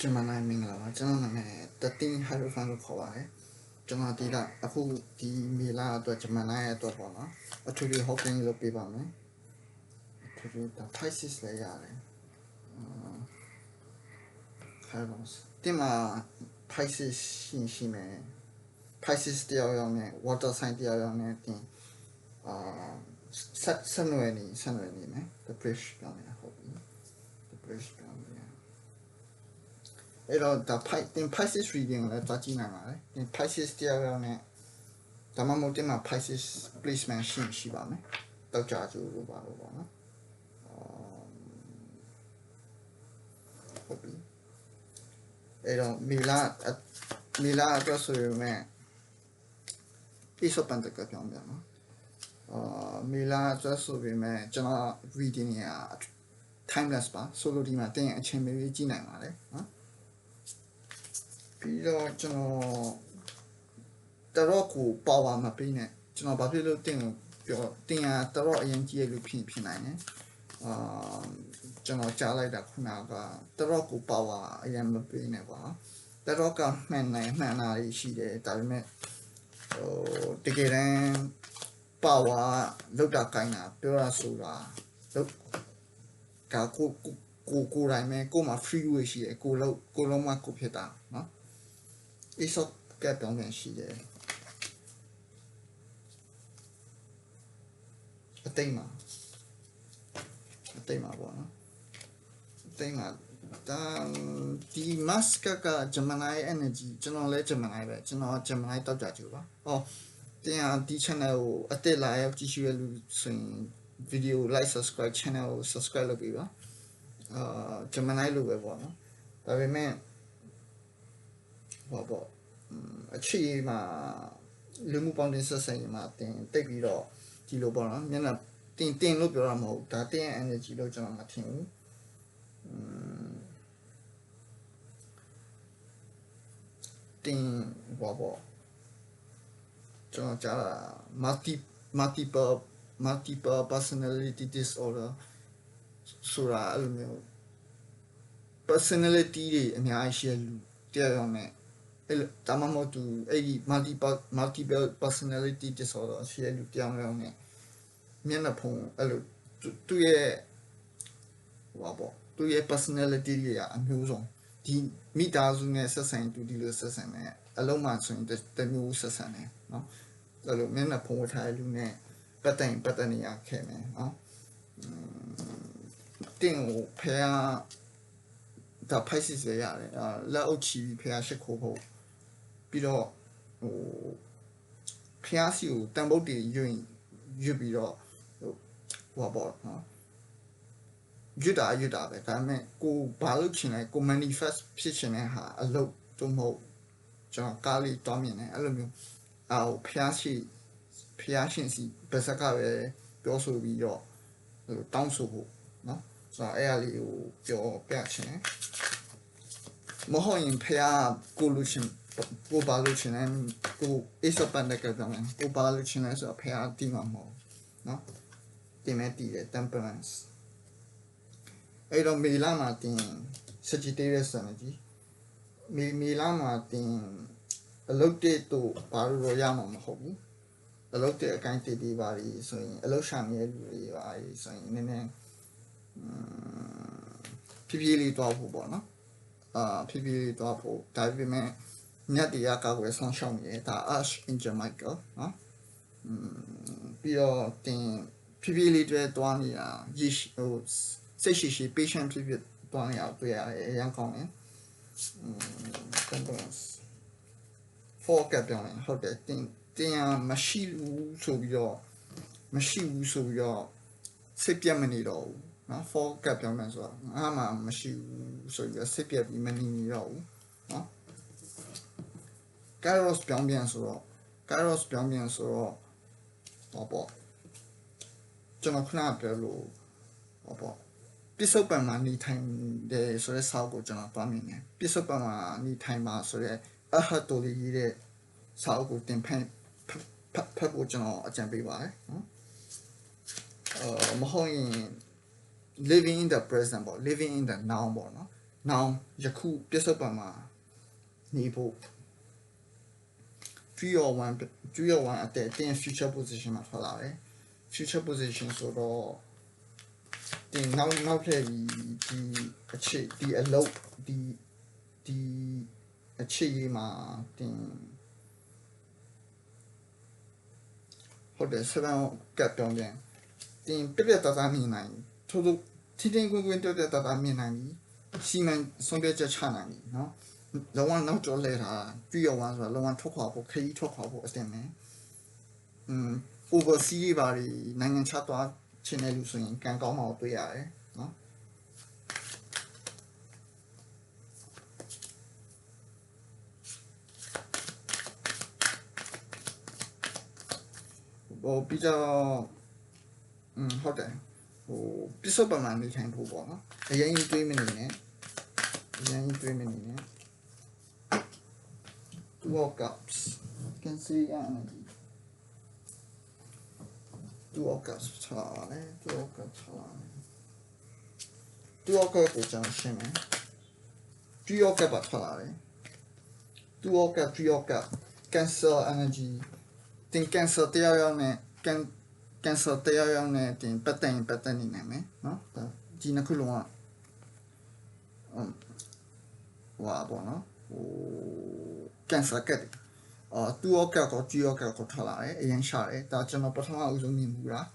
ကျွန်မနိုင်မင်္ဂလာပါကျွန်တော်နာမည်13 Hierophant လို့ခေါ်ပါတယ်ကျွန်တော်ဒီကအခုဒီမေလာအတွက်ကျွန်မနိုင်ရဲ့အတွက်ပေါ့နော်အထူးထူး hawking လုပ်ပေးပါမယ်အထူးထူးဒါ Pisces လည်းရတယ်အာ Hierophant ဒီမှာ Pisces ရှိရှိမယ် Pisces တယောက်ယောက်နဲ့ water sign တယောက်ယောက်နဲ့တင်အာဆက်ဆက်နွယ်နေဆက်နွယ်နေမယ် the bridge ပြောင်းနေတာဟုတ်ပြီ the bridge ပြောင်းနေတာ အဲ့တော့ဒါ Python သင် Pisces reading ကိုလည်းတွားကြည့်နိုင်ပါတယ်သင် Pisces တရားရောနဲ့ဒါမှမဟုတ်တင်မှာ Pisces placement ရှိရှိပါမယ်တောက်ကြကြလို့ပါလို့ပေါ့နော်အာဟုတ်ပြီအဲ့တော့မီလာမီလာအတွက်ဆိုရင်မဲ့ Ace of Pentacles ပြောင်းပြန်နော်အာမီလာအတွက်ဆိုရင်မဲ့ကျွန်တော် reading က timeless ပါ solo ဒီမှာတင်အချိန်မရွေးကြည့်နိုင်ပါတယ်နော် ပြီးတော့ကျွန်တော်တတော့ကိုပါဝါမပေးနဲ့ကျွန်တော်ဘာဖြစ်လို့တင်ကိုပြောတင်ရတတော့အရင်ကြီးရလို့ဖြစ်ဖြစ်နိုင်တယ်အာကျွန်တော်ကြားလိုက်တာခုနကတတော့ကိုပါဝါအရင်မပေးနဲ့ပါတတော့ကမှန်နိုင်မှန်တာရှိတယ်ဒါပေမဲ့ဟိုတကယ်တမ်းပါဝါလောက်တာကိုင်းတာပြောရဆိုတာလောက်ဒါကိုကိုကိုယ်တိုင်မဲ့ကိုယ်မှာ free way ရှိတယ်ကိုလုံးကိုလုံးမကိုဖြစ်တာ ESOP ကပြောင်းပြန်ရှိတယ်အတိတ်မှာအတိတ်မှာပေါ့နော်အတိတ်မှာဒါဒီ mask က Gemini energy ကျွန်တော်လဲ Gemini ပဲကျွန်တော် Gemini တောက်ကြကြပါဟောတင်ဟာဒီ channel ကိုအစ်စ်လာရောက်ကြည့်ရှုရလူဆိုရင် video like subscribe channel ကို subscribe လုပ်ပြီးပါအာ Gemini လိုပဲပေါ့နော်ဒါပေမဲ့ ဟောပေါ့အခြေမှာလူမှုပေါင်းတင်ဆက်ဆံရေးမှာတင်တိတ်ပြီးတော့ဒီလိုပေါ့နော်မျက်နှာတင်တင်လို့ပြောတာမဟုတ်ဒါတင်ရဲ့ energy လို့ကျွန်တော်မထင်ဘူးอืมတင်ဟောပေါ့ကျွန်တော်ကြားတာ multi multiple multiple personality disorder ဆိုတာအဲ့လိုမျိုး personality တွေအများကြီးရှိတဲ့လူတရားရောနဲ့အဲ့ ဒါမှမဟုတ်သူအဲ့ဒီ multiple multiple personality disorder ရှိတဲ့လူတရားရောနဲ့မျက်နှာဖုံးအဲ့လိုသူ့ရဲ့ဟောပေါ့သူ့ရဲ့ personality တွေကအမျိုးစုံဒီမိသားစုနဲ့ဆက်ဆံတူဒီလိုဆက်ဆံတယ်အလုံးမှဆိုရင်တမျိုးဆက်ဆံတယ်နော်အဲ့လိုမျက်နှာဖုံးဝထားတဲ့လူနဲ့ပတ်တိုင်ပတ်တနေရခဲ့မယ်နော်တင်ကိုဖះဒါ Pisces ပဲရတယ်အာလက်အုပ်ချီပြီးဖះရှစ်ခိုးဖို့ ပြီးတော့ဟိုဖះစီကိုတန်ပုတ်တွေရွင်ရွတ်ပြီးတော့ဟိုဟောပေါ့နော်ရွတ်တာရွတ်တာပဲဒါပေမဲ့ကိုဘာလို့ချင်လဲကို manifest ဖြစ်ချင်တဲ့ဟာအလုပ်တို့မဟုတ်ကျွန်တော်ကားလေးတွားမြင်တယ်အဲ့လိုမျိုးအာဖះရှိဖះရှင်စီပါစကပဲပြောဆိုပြီးတော့ဟိုတောင်းဆိုဖို့နော်ဆိုတော့အဲ့အလေးကိုပြောပြချင်မဟုတ်ရင်ဖះကိုလူချင်း ကိုဘာလို့ချင်လဲကို ace of pentacles ပြောင်းတယ်ကိုဘာလို့ချင်လဲဆိုတော့ဖះတီးမှာမဟုတ်နော်တင်မဲ့တီးတယ် temperance အဲ့တော့မေလာမှာတင် sagittarius energy မေမေလာမှာတင်အလုတ်တဲ့တို့ဘာလို့တော့ရမှာမဟုတ်ဘူးအလုတ်တဲ့အကိုင်းတည်တည်ပါလိဆိုရင်အလုတ်ရှာမြဲလူတွေပါလိဆိုရင်နည်းနည်းဖြည်းဖြည်းလေးတွားဖို့ပေါ့နော်အာဖြည်းဖြည်းလေးတွားဖို့ဒါပေမဲ့ မြတ်တရားကာကွယ်ဆောင်ရှောက်နေဒါ Ash Angel Michael နော်ပြီးတော့တင်ဖြည်းဖြည်းလေးတွဲသွားနေတာရေဟိုစိတ်ရှိရှိ patient ဖြစ်ဖြစ်သွားနေတာတွေ့ရတယ်အရင်ကောင်းတယ်ဟွန်း focus ပြောင်းတယ်ဟုတ်တယ်တင်တင်ရမရှိဘူးဆိုပြီးတော့မရှိဘူးဆိုပြီးတော့စိတ်ပြတ်မနေတော့ဘူးနော် focus ပြောင်းမယ်ဆိုတော့ငါမှမရှိဘူးဆိုပြီးတော့စိတ်ပြတ်ပြီးမနေနေတော့ဘူးနော် Kairos ပြောင်းပြန်ဆိုတော့ Kairos ပြောင်းပြန်ဆိုတော့ဟောပေါ့ကျွန်တော်ခဏပြောလို့ဟောပေါ့ပစ္စုပန်မှာနေထိုင်တယ်ဆိုတဲ့စာအုပ်ကိုကျွန်တော်တွားမြင်တယ်ပစ္စုပန်မှာနေထိုင်မှာဆိုတဲ့အဟတ်တိုလီရေးတဲ့စာအုပ်ကိုတင်ဖက်ဖတ်ဖတ်ဖို့ကျွန်တော်အကြံပေးပါတယ်နော်အာမဟုတ်ရင် living in the present ပေါ့ living in the now ပေါ့နော်နောင်ယခုပြစ္ဆုတ်ပံမှာနေဖို့ 3 or 1 3 or 1အတက်တင် future position မှာထွက်လာတယ် future position ဆိုတော့တင်နောက်နောက်ထပ်ဒီဒီအခြေဒီအလုပ်ဒီဒီအခြေရေးမှာတင်ဟုတ်တယ်7ကတ်တောင်းပြန်တင်ပြပြတသားမြင်နိုင်ထို့ထို့ထင်းထင်းကွင်းကွင်းပြပြတသားမြင်နိုင်ပြီစီမံဆုံးဖြတ်ချက်ချနိုင်ပြီเนาะ လုံးဝနောက်ကျော်လဲတာတွေ့ရဝမ်းဆိုတာလုံးဝထွက်ခွာဖို့ခရီးထွက်ခွာဖို့အတင်မယ်อืม oversea တွေပါတွေနိုင်ငံခြားသွားချင်တဲ့လူဆိုရင်ကံကောင်းမှာကိုတွေ့ရတယ်เนาะ ဟိုပြီးတော့อืมဟုတ်တယ်ဟိုပစ္စုပန်မှာနေထိုင်ဖို့ပေါ့နော်အရင်ကြီးတွေးမနေနဲ့အရင်ကြီးတွေးမနေနဲ့ two of cups can see energy two of cups ထားတယ် two of cups ထားတယ် two of cups ကိုကျွန်တော်ရှင်းမယ် three of cups ပါထားတယ် two of cups three of cups cancel energy တင် cancel တရားရောက်နဲ့ can cancel တရားရောက်နဲ့တင်ပတ်တိုင်ပတ်တိုင်နေနိုင်မယ်နော်ဒါဒီနှစ်ခုလုံးကဟမ်ဟွာပေါ့နော်ဟို cancel ကတ်တယ်အာ2 ok ကို2 ok ကိုထားလာတယ်အရင်ရှာတယ်ဒါကျွန်တော်ပထမအဦးဆုံးမြင်မှုလား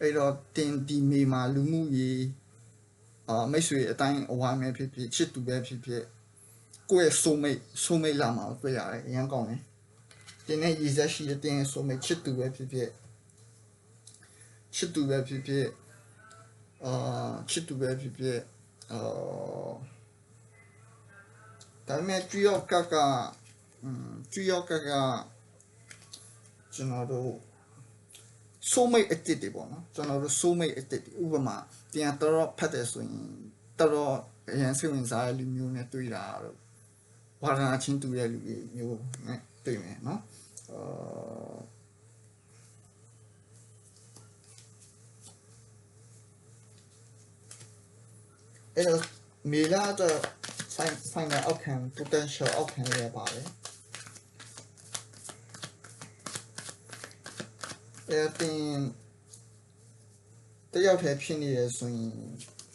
အဲ့တော့တင်ဒီမေမှာလူမှုရေးအာမိတ်ဆွေအတိုင်းအဝိုင်းပဲဖြစ်ဖြစ်ချစ်သူပဲဖြစ်ဖြစ်ကိုယ့်ရဲ့ soulmate soulmate လာမှာတွေ့ရတယ်အရင်ကောင်းတယ်တင်းနဲ့ရည်ဆက်ရှိတဲ့တင်းရဲ့ဆိုမဲ့ချစ်သူပဲဖြစ်ဖြစ်ချစ်သူပဲဖြစ်ဖြစ်အာချစ်သူပဲဖြစ်ဖြစ်အာဒါပေမဲ့ကြွရောက်က ကอืมကြွရောက်ကကကျွန်တော်တို့ဆိုမိတ်အစ်စ်တွေပေါ့နော်ကျွန်တော်တို့ဆိုမိတ်အစ်စ်တွေဥပမာပြန်တော့ဖတ်တယ်ဆိုရင်တော့အရင်စိတ်ဝင်စားတဲ့လူမျိုးနဲ့တွေ့တာတော့ဘာသာချင်းတူတဲ့လူတွေမျိုးနဲ့တွေ့မယ်နော်အာအဲ့တော့မေလာတော့ဆိုင်ဆိုင်တဲ့အောက်ခံ potential အောက်ခံရပါတယ် အဲ့တင်တယောက်တည်းဖြစ်နေရဆိုရင်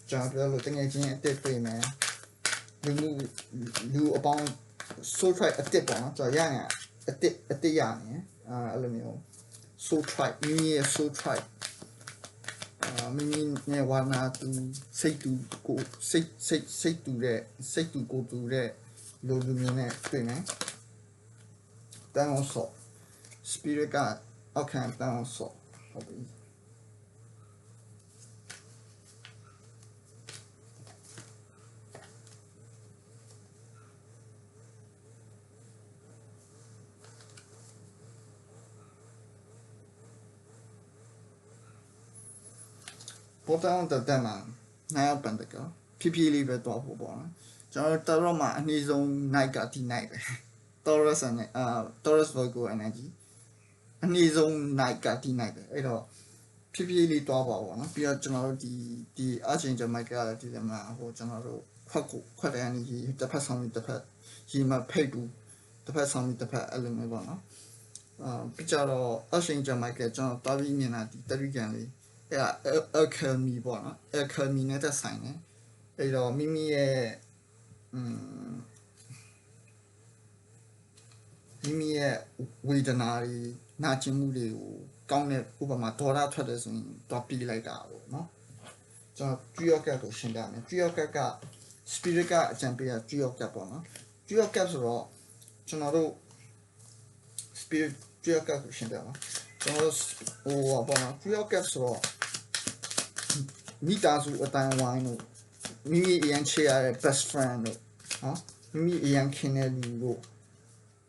ကျွန်တော်ပြောလို့တကယ်ချင်းအစ်စ်တွေ့မယ်လူမှုလူအပေါင်း so try အစ်စ်ပေါ့နော်ကျွန်တော်ရရင်အစ်စ်အစ်စ်ရရင်အာအဲ့လိုမျိုး so try မိမိရဲ့ so try အာမိမိနဲ့ဝါနာသူစိတ်တူကိုစိတ်စိတ်စိတ်တူတဲ့စိတ်တူကိုတူတဲ့လူလူမျိုးနဲ့တွေ့မယ်တန်အောင်ဆော့ spirit က အောက်ခံတန်အောင်ဆော့ဟုတ်ပြီပေါ်တောင်းတဲ့မှာနိုင်အောင်ပန်တကဖြည်းဖြည်းလေးပဲတော့ဖို့ပေါ့နော်ကျွန်တော်တော်တော့မှအနည်းဆုံး night ကဒီ night ပဲ Taurus နဲ့အာ Taurus Virgo energy အနည်းဆုံး night ကဒီ night ပဲအဲ့တော့ဖြည်းဖြည်းလေးတွားပါပေါ့နော်ပြီးတော့ကျွန်တော်တို့ဒီဒီ Archangel Michael ကလည်းဒီမှာဟိုကျွန်တော်တို့ခွက်ကိုခွက်တဲ့ energy တစ်ဖက်ဆောင်ပြီးတစ်ဖက်ရီမဖိတ်ဘူးတစ်ဖက်ဆောင်ပြီးတစ်ဖက်အဲ့လိုမျိုးပေါ့နော်အာပြီးကြတော့ Archangel Michael ကျွန်တော်တွားပြီးမြင်တာဒီတရိကန်လေးအဲ့ဒါ alchemy ပေါ့နော် alchemy နဲ့သက်ဆိုင်တယ်အဲ့တော့မိမိရဲ့อืมမိမိရဲ့ဝေဒနာတွေ နာကျင်မှုတွေကိုကောင်းတဲ့ဥပမာဒေါ်လာထွက်တယ်ဆိုရင်တော့ပြီးလိုက်တာပေါ့နော်ကျွန်တော်ကြွရော့ကတ်ကိုရှင်းပြမယ်ကြွရော့ကတ်က spirit ကအကြံပေးတာကြွရော့ကတ်ပေါ့နော်ကြွရော့ကတ်ဆိုတော့ကျွန်တော်တို့ spirit ကြွရော့ကတ်ကိုရှင်းပြပါကျွန်တော်တို့ဟိုပေါ့နော်ကြွရော့ကတ်ဆိုတော့မိသားစုအတိုင်းဝိုင်းတို့မိမိအရင်ချေရတဲ့ best friend တို့နော်မိမိအရင်ခင်တဲ့လူတို့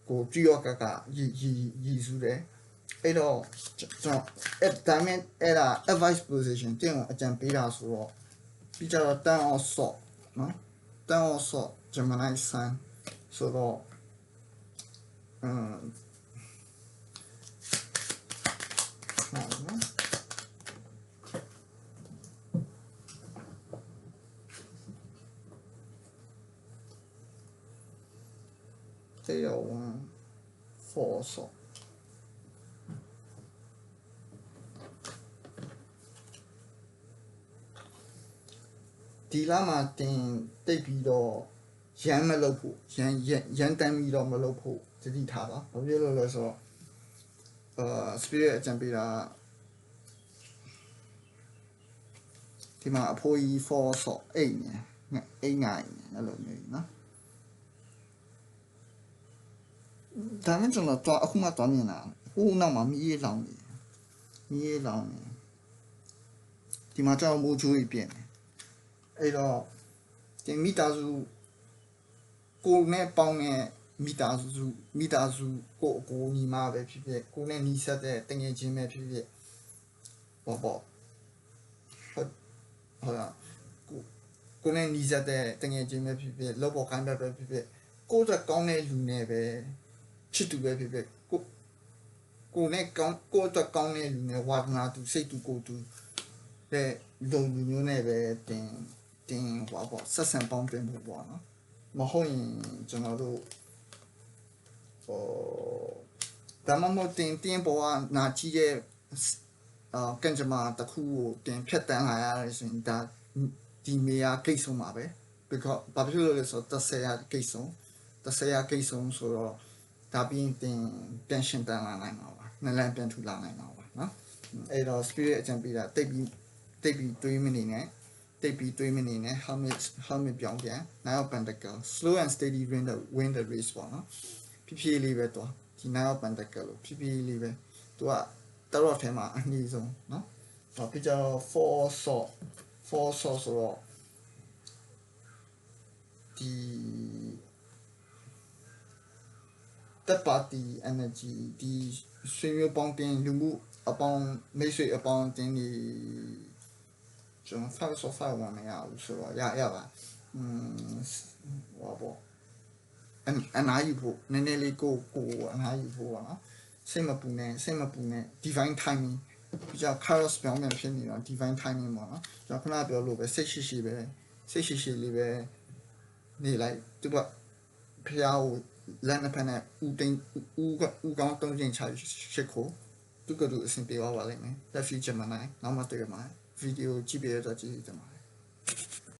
ကိုကြည့်ရောကကရည်ရည်ရည်စုတယ် えっと、その、え、ダメ、えら、アドバイスプレゼンっていうのは、じゃん、ビラースを。ビジャーはダンをそう。ね。ダンをそう。they for so ဒီလာမှာတင်တိတ်ပြီးတော့ရမ်းမလုပ်ဖို့ရမ်းရမ်းရမ်းတမ်းပြီးတော့မလုပ်ဖို့သတိထားပါဘာဖြစ်လို့လဲဆိုတော့အာ spirit အကြံပေးတာဒီမှာအဖိုးကြီး4ဆို8နေ8 9အဲ့လိုမျိုးနော်ဒါမှကျွန်တော်တော့အခုမှတော့မြင်တာဟိုနောက်မှာမီးရေးလောင်နေမီးရေးလောင်နေဒီမှာကြောက်မိုးချိုးကြီးပြင်တယ် အဲ့တော့ဒီမိသားစုကိုနဲ့ပေါင်းတဲ့မိသားစုမိသားစုကိုအကိုညီမပဲဖြစ်ဖြစ်ကိုနဲ့နီးစပ်တဲ့တငယ်ချင်းပဲဖြစ်ဖြစ်ပေါ့ပေါ့ဟုတ်ဟုတ်လားကိုကိုနဲ့နီးစပ်တဲ့တငယ်ချင်းပဲဖြစ်ဖြစ်လောက်ပေါ်ခိုင်းပဲပဲဖြစ်ဖြစ်ကိုယ်ကကောင်းတဲ့လူနဲ့ပဲချစ်သူပဲဖြစ်ဖြစ်ကိုကိုနဲ့ကောင်းကိုယ်ကကောင်းတဲ့လူနဲ့ဝါသနာသူစိတ်သူကိုယ်သူတဲ့လူလူမျိုးနဲ့ပဲတင် တင်ဟောပေါ့ဆက်ဆံပေါင်းတင်ဖို့ပေါ့နော်မဟုတ်ရင်ကျွန်တော်တို့ဟိုဒါမှမဟုတ်တင်တင်ပေါ်ကနာကြည့်ရဲ့အာကန်ကြမှာတခုကိုတင်ဖြတ်တန်းလာရတယ်ဆိုရင်ဒါဒီမေယာကိတ်ဆုံးပါပဲ because ဘာဖြစ်လို့လဲဆိုတော့30ရာကိတ်ဆုံး30ရာကိတ်ဆုံးဆိုတော့ဒါပြီးရင်တင်ပြန်ရှင်တန်းလာနိုင်မှာပါနလန်ပြန်ထူလာနိုင်မှာပါနော်အဲ့တော့ spirit အကြံပေးတာတိတ်ပြီးတိတ်ပြီးတွေးမနေနဲ့ တိတ်ပြီးတွေးမနေနဲ့ helmet helmet ပြောင်းပြန် nine of pentacle slow and steady win the win the race ပေါ့နော်ဖြည်းဖြည်းလေးပဲတော့ဒီ nine of pentacle လို့ဖြည်းဖြည်းလေးပဲသူကတော်ထဲမှာအနည်းဆုံးနော်ဟောပြကြတော့4 saw 4 saw ဆိုတော့ဒီတက်ပါတီ energy ဒီဆွေမျိုးပေါင်းတင်လူမှုအပေါင်းမိတ်ဆွေအပေါင်းတင်ဒီ ကျွန်တော်ဆက်ဆော့ဆက်ဝင်နေရအောင်ဆိုတော့ရရပါอืมဟောပေါ့အအနာယူဖို့နည်းနည်းလေးကိုကိုအနာယူဖို့ပါနော်စိတ်မပူနဲ့စိတ်မပူနဲ့ divine timing ပြီးကြ chaos ပြောင်းပြန်ဖြစ်နေတော့ divine timing ပေါ့နော်ကျွန်တော်ခုနပြောလို့ပဲစိတ်ရှိရှိပဲစိတ်ရှိရှိလေးပဲနေလိုက်သူကဖျားကိုလမ်းတစ်ဖက်နဲ့ဦးသိန်းဦးကဦးကောင်းတုံးချင်းချရှစ်ခိုသူကသူအဆင်ပြေသွားပါလိမ့်မယ်လက်ရှိဂျမန်နိုင်နောက်မှတွေ့ရမှာ ဗီဒီယိုကြည့်ပြရတော့ကြည့်ကြမှာ